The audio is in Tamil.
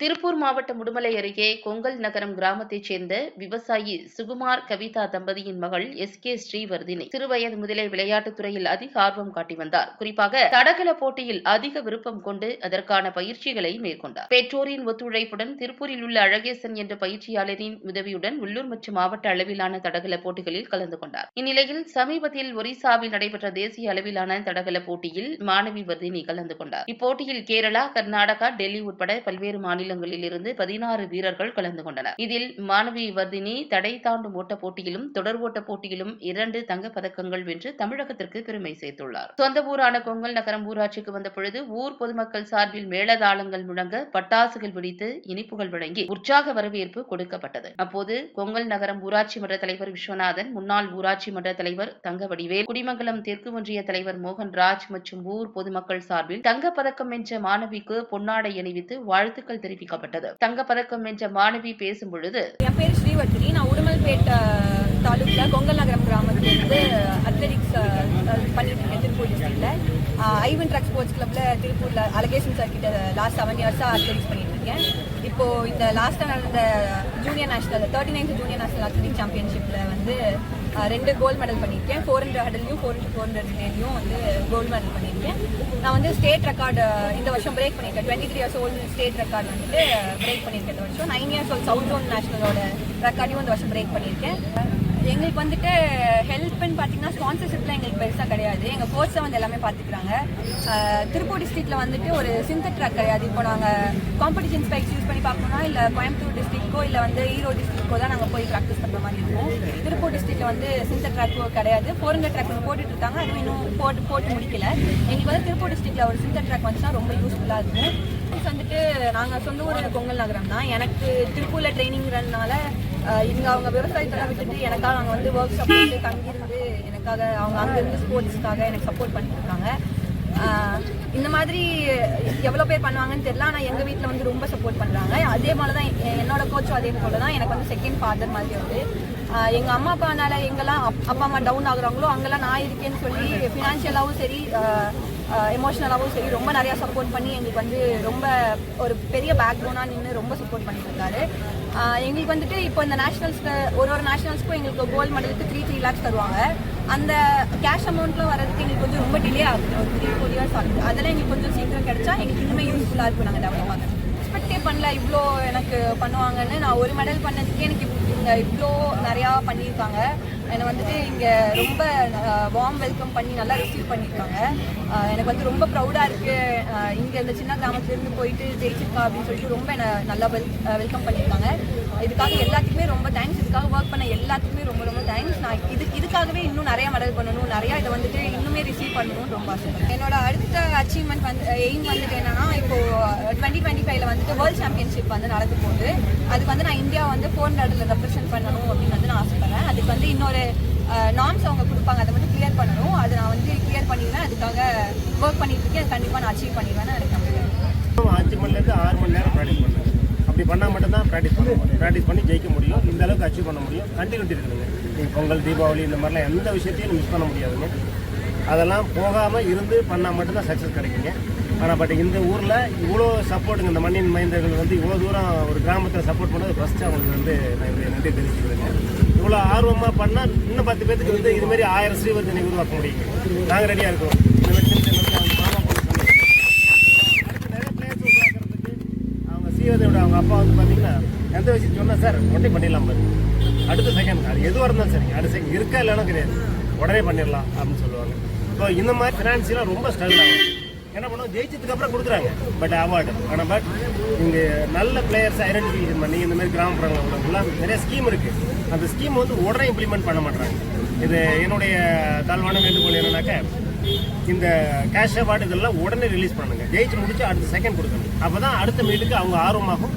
திருப்பூர் மாவட்டம் உடுமலை அருகே கொங்கல் நகரம் கிராமத்தைச் சேர்ந்த விவசாயி சுகுமார் கவிதா தம்பதியின் மகள் எஸ் கே ஸ்ரீவர்தினி சிறுவயது முதலே விளையாட்டுத் துறையில் அதிக ஆர்வம் காட்டி வந்தார். குறிப்பாக தடகள போட்டியில் அதிக விருப்பம் கொண்டு அதற்கான பயிற்சிகளை மேற்கொண்டார். பெற்றோரின் ஒத்துழைப்புடன் திருப்பூரில் உள்ள அழகேசன் என்ற பயிற்சியாளரின் உதவியுடன் உள்ளூர் மற்றும் மாவட்ட அளவிலான தடகள போட்டிகளில் கலந்து கொண்டார். இந்நிலையில் சமீபத்தில் ஒரிசாவில் நடைபெற்ற தேசிய அளவிலான தடகள போட்டியில் மாணவி வர்தினி கலந்து கொண்டார். இப்போட்டியில் கேரளா கர்நாடகா டெல்லி உட்பட பல்வேறு மாநில மாநிலங்களிலிருந்து பதினாறு வீரர்கள் கலந்து கொண்டனர். இதில் மாணவி வர்தினி தடை தாண்டும் ஓட்ட போட்டியிலும் தொடர் ஓட்ட போட்டியிலும் இரண்டு தங்கப்பதக்கங்கள் வென்று தமிழகத்திற்கு பெருமை சேர்த்துள்ளார். சொந்த ஊரான கொங்கல் நகரம் ஊராட்சிக்கு வந்த பொழுது ஊர் பொதுமக்கள் சார்பில் மேளதாளங்கள் முழங்க பட்டாசுகள் வெடித்து இனிப்புகள் வழங்கி உற்சாக வரவேற்பு கொடுக்கப்பட்டது. அப்போது கொங்கல் நகரம் ஊராட்சி மன்ற தலைவர் விஸ்வநாதன் முன்னாள் ஊராட்சி மன்ற தலைவர் தங்கவடிவேல் குடிமங்கலம் தெற்கு ஒன்றிய தலைவர் மோகன்ராஜ் மற்றும் ஊர் பொதுமக்கள் சார்பில் தங்கப் பதக்கம் வென்ற மாணவிக்கு பொன்னாடை அணிவித்து வாழ்த்துக்கள் தெரிவிக்கப்பட்டது. தங்கப்பதக்கம் பதக்கம் மாணவி பேசும் பொழுது என் பேர் ஸ்ரீவர்த்தினி நான் உடுமல்பேட்டை தாலுக்கில் கொங்கல் நகரம் கிராமத்துலேருந்து அத்லெட்டிக்ஸ் பண்ணிட்டு ஐவன் ட்ரக் ஸ்போர்ட்ஸ் கிளப்பில் திருப்பூரில் அலகேஷன் சார் கிட்ட லாஸ்ட் செவன் இயர்ஸாக அத்லெட்டிக்ஸ் பண்ணிட்டு இருக்கேன் இப்போது இந்த லாஸ்ட்டாக நடந்த junior national thirty ninth junior national athletic சாம்பியன்ஷிப்பில் வந்து ரெண்டு கோல்டு மெடல் பண்ணியிருக்கேன். ஃபோர் ஹண்ட்ரட் ஹடல்லையும் ஃபோர் ஹண்ட்ரட் ஃபோர் ஹண்ட்ரட் ரிலேலையும் வந்து கோல்டு மெடல் பண்ணியிருக்கேன். நான் வந்து ஸ்டேட் ரெக்கார்டு இந்த வருஷம் பிரேக் பண்ணியிருக்கேன். Twenty three years old state record வந்துட்டு பிரேக் பண்ணியிருக்கேன் இந்த வருஷம். Nine years old south zone நேஷனலோட ரெக்கார்டையும் இந்த வருஷம் பிரேக் பண்ணியிருக்கேன். எங்களுக்கு வந்துட்டு ஹெல்ப்னு பார்த்தீங்கன்னா ஸ்பான்சர்ஷிப்லாம் எங்களுக்கு பெருசாக கிடையாது. எங்கள் கோச் வந்து எல்லாமே பார்த்துக்கிறாங்க திருப்பூர் டிஸ்ட்ரிக்டில் வந்துட்டு ஒரு சிந்தட் ட்ராக் கிடையாது. இப்போ நாங்கள் காம்படிஷன் ஸ்பைக்ஸ் யூஸ் பண்ணி பார்க்கணும்னா இல்லை கோயம்புத்தூர் டிஸ்ட்ரிக்கோ இல்லை வந்து ஈரோடு டிஸ்ட்ரிக்கோ தான் நாங்கள் போய் ப்ராக்டிஸ் பண்ணுற மாதிரி இருக்கும். திருப்பூர் டிஸ்ட்ரிக்ட்டில் வந்து சிந்தட் ட்ராக்கோ கிடையாது. ஃபோர் ஹண்ட்ரட் ட்ராக் போட்டுட்டு இருக்காங்க. அதுவும் இன்னும் போட்டு போட்டு முடிக்கல. எங்களுக்கு வந்து திருப்பூர் டிஸ்ட்ரிக்ட்டில் ஒரு சிந்தட் ட்ராக் வந்துச்சுன்னா ரொம்ப யூஸ்ஃபுல்லாக இருக்கும். வந்துட்டு நாங்கள் சொந்த ஊர் பொங்கல் நகரம் தான். எனக்கு திருப்பூரில் ட்ரைனிங்கிறதுனால இங்கே அவங்க விவசாயத்தெல்லாம் விட்டுட்டு எனக்காக நாங்கள் வந்து ஒர்க் ஷாப் போட்டு தங்கியிருந்து எனக்காக அவங்க அங்கேருந்து ஸ்போர்ட்ஸ்க்காக எனக்கு சப்போர்ட் பண்ணிட்டுருக்காங்க இந்த மாதிரி எவ்வளோ பேர் பண்ணுவாங்கன்னு தெரியல ஆனால் எங்கள் வீட்டில் வந்து ரொம்ப சப்போர்ட் பண்ணுறாங்க அதே மாதிரி தான் எ- என்னோட கோச்சும் அதே போல தான் எனக்கு வந்து செகண்ட் ஃபாதர் மாதிரி வந்து. எங்கள் அம்மா அப்பானால எங்கெல்லாம் அப்பா அம்மா டவுன் ஆகுறாங்களோ அங்கெல்லாம் நான் இருக்கேன்னு சொல்லி ஃபினான்ஷியலாகவும் சரி எமோஷ்னலாகவும் சரி ரொம்ப நிறையா சப்போர்ட் பண்ணி எங்களுக்கு வந்து ரொம்ப ஒரு பெரிய பேக் போனாக நின்று ரொம்ப சப்போர்ட் பண்ணிட்டு இருக்காரு எங்களுக்கு வந்துட்டு இப்போ இந்த நேஷனல்ஸ்க்கு ஒரு ஒரு நேஷனல்ஸ்க்கும் எங்களுக்கு கோல்டு மெடலுக்கு த்ரீ த்ரீ லேக்ஸ் தருவாங்க. அந்த கேஷ் அமௌண்ட்டில் வரதுக்கு எங்களுக்கு கொஞ்சம் ரொம்ப டிலே ஆகுது. ஒரு த்ரீ ஃபோர் இயர்ஸ் ஆகுது. அதெல்லாம் எங்களுக்கு கொஞ்சம் சீக்கிரம் கிடைச்சா எங்களுக்கு இன்னுமே யூஸ்ஃபுல்லாக இருக்கும் நாங்கள் டெவலப் எக்ஸ்பெக்டே பண்ணல இவ்வளோ எனக்கு பண்ணுவாங்கன்னு நான் ஒரு மெடல் பண்ணதுக்கே எனக்கு இவங்க இவ்வளோ நிறையா பண்ணியிருக்காங்க. என்னை வந்துட்டு இங்கே ரொம்ப வார்ம் வெல்கம் பண்ணி நல்லா ரிசீவ் பண்ணியிருக்காங்க. எனக்கு வந்து ரொம்ப ப்ரௌடாக இருக்குது இங்கே இந்த சின்ன கிராமத்துலேருந்து போயிட்டு ஜெயிச்சிருக்கா அப்படின்னு சொல்லிட்டு ரொம்ப என்னை நல்லா வெல் வெல்கம் பண்ணியிருக்காங்க. இதுக்காக எல்லாத்துக்குமே ரொம்ப தேங்க்ஸ் இதுக்காக ஒர்க் பண்ண எல்லாத்துக்குமே ரொம்ப ரொம்ப தேங்க்ஸ் நான் இது இதுக்காகவே இன்னும் நிறைய மெடல் பண்ணணும் நிறையா இதை வந்துட்டு இன்னுமே ரிசீவ் பண்ணணும்னு ரொம்ப ஆசைப்படுறேன் என்னோட அடுத்த அச்சீவ்மெண்ட் வந்து எய்ம் வந்துட்டு என்னன்னா இப்போ டுவெண்ட்டி டுவெண்ட்டி ஃபைவ்ல வந்துட்டு வேர்ல்ட் சாம்பியன்ஷிப் வந்து நடக்க போகுது. அதுக்கு வந்து நான் இந்தியா வந்து ஃபோர் ஹண்ட்ரட்ல ரெப்ரசென்ட் பண்ணணும் அப்படின்னு நான் ஆசைப்படுறேன் அதுக்கு வந்து இன்னொரு நார்ம்ஸ் அவங்க கொடுப்பாங்க. அதை மட்டும் கிளியர் பண்ணணும். அது நான் வந்து கிளியர் பண்ணிடுவேன். அதுக்காக ஒர்க் பண்ணிட்டு இருக்கேன். அது கண்டிப்பாக நான் அச்சீவ் பண்ணிடுவேன் எனக்கு நம்பிக்கை அஞ்சு மணிலேருந்து ஆறு மணி நேரம் ப்ராக்டிஸ் பண்ணுறேன் அப்படி பண்ணால் மட்டும்தான் ப்ராக்டிஸ் பண்ண முடியும். ப்ராக்டிஸ் பண்ணி ஜெயிக்க முடியும். இந்த அளவுக்கு அச்சீவ் பண்ண முடியும். கண்டினியூட்டி இருக்குதுங்க நீங்கள் பொங்கல் தீபாவளி இந்த மாதிரிலாம் எந்த விஷயத்தையும் மிஸ் பண்ண முடியாதுங்க. அதெல்லாம் போகாமல் இருந்து பண்ணால் மட்டும்தான் சக்ஸஸ் கிடைக்குங்க. ஆனால் பட் இந்த ஊரில் இவ்வளோ சப்போர்ட்டுங்க இந்த மண்ணின் மைந்தர்கள் வந்து இவ்வளோ தூரம் ஒரு கிராமத்தில் சப்போர்ட் பண்ணது ஃபஸ்ட்டு அவங்களுக்கு வந்து நான் என்னுடைய நன்றி தெரிவிச்சுக்கிறேங்க. இவ்வளோ ஆர்வமாக பண்ணால் இன்னும் பத்து பேத்துக்கு வந்து இதுமாரி ஆயிரம் ஸ்ரீவர்த்தனை உருவாக்க முடியும் நாங்கள் ரெடியாக இருக்கோம். இந்த மாதிரி சின்ன சின்ன அவங்க அவங்க அப்பா வந்து பார்த்தீங்கன்னா எந்த விஷயம் சொன்னால் சார் உடனே பண்ணிடலாம் பாரு. அடுத்த செகண்ட் அது எதுவாக இருந்தாலும் சரிங்க. அடுத்த செகண்ட் இருக்கா இல்லைன்னா கிடையாது உடனே பண்ணிடலாம் அப்படின்னு சொல்லுவாங்க. ஸோ இந்த மாதிரி ஃபினான்சியலாக ரொம்ப ஸ்ட்ரகிள் ஆகும். என்ன பண்ணுவோம் ஜெயிச்சதுக்கு அப்புறம் கொடுக்குறாங்க. பட் அவார்டு ஆனால் பட் இங்கே நல்ல பிளேயர்ஸ் ஐடென்டிஃபிகேஷன் பண்ணி இந்த மாதிரி கிராமப்புறங்கள் உள்ளவங்கலாம் நிறைய ஸ்கீம் இருக்குது அந்த ஸ்கீம் வந்து உடனே இம்ப்ளிமெண்ட் பண்ண மாட்டாங்க இது என்னுடைய தாழ்வான வேண்டுகோள் என்னன்னாக்க இந்த கேஷ் அவார்டு இதெல்லாம் உடனே ரிலீஸ் பண்ணுங்க. ஜெயிச்சு முடிச்சு அடுத்த செகண்ட் கொடுக்கணும். அப்போ தான் அடுத்த மீட்டுக்கு அவங்க ஆர்வமாகும்.